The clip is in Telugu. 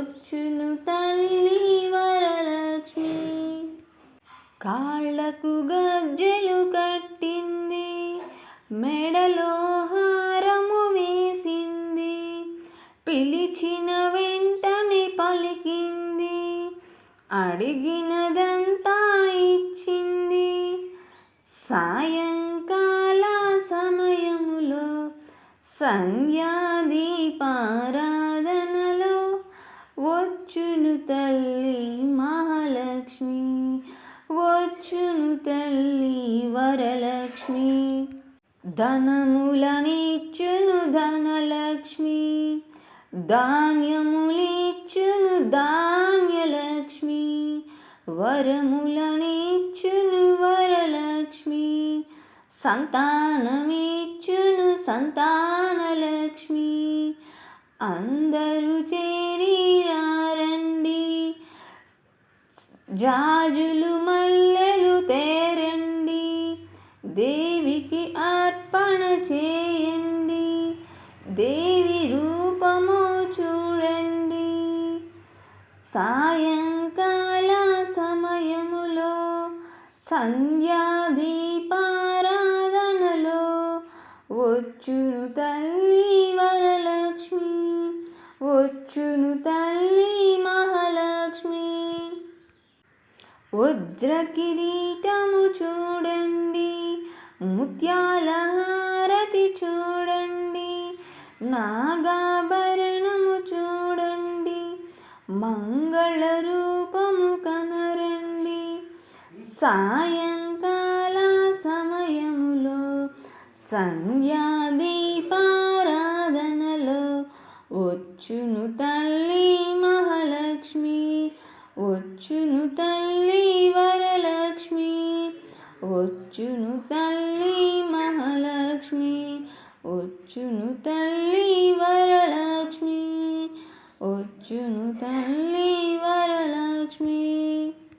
వచ్చును తల్లి వరలక్ష్మి. కాళ్ళకు గజ్జెలు కట్టింది మెడలో హారము వేసింది పిలిచిన వెంటనే పలికింది అడిగినదంతా ఇచ్చింది. సాయంకాల సమయములో సంధ్యాది వరలక్ష్మి ధనములనిచ్చును ధనలక్ష్మి. ధాన్యములిచ్చును ధాన్యలక్ష్మి. వరములనిచ్చును వరలక్ష్మి. సంతానమిచ్చును సంతానలక్ష్మి. అందరూ చేరి జాజులు మల్లెలు చేయండి. దేవి రూపము చూడండి. సాయంకాల సమయములో సంధ్యాదీపారాధనలో వచ్చును తల్లి వరలక్ష్మి వచ్చును తల్లి మహాలక్ష్మి. వజ్ర కిరీటము చూడండి ముత్యాల నాగాభరణము చూడండి మంగళ రూపము కనరండి. సాయంకాల సమయములో సంధ్యాదీపారాధనలో వచ్చును తల్లి మహాలక్ష్మి వచ్చును తల్లి వరలక్ష్మి వచ్చును తల్లి తల్లి వరలక్ష్మి వచ్చును తల్లి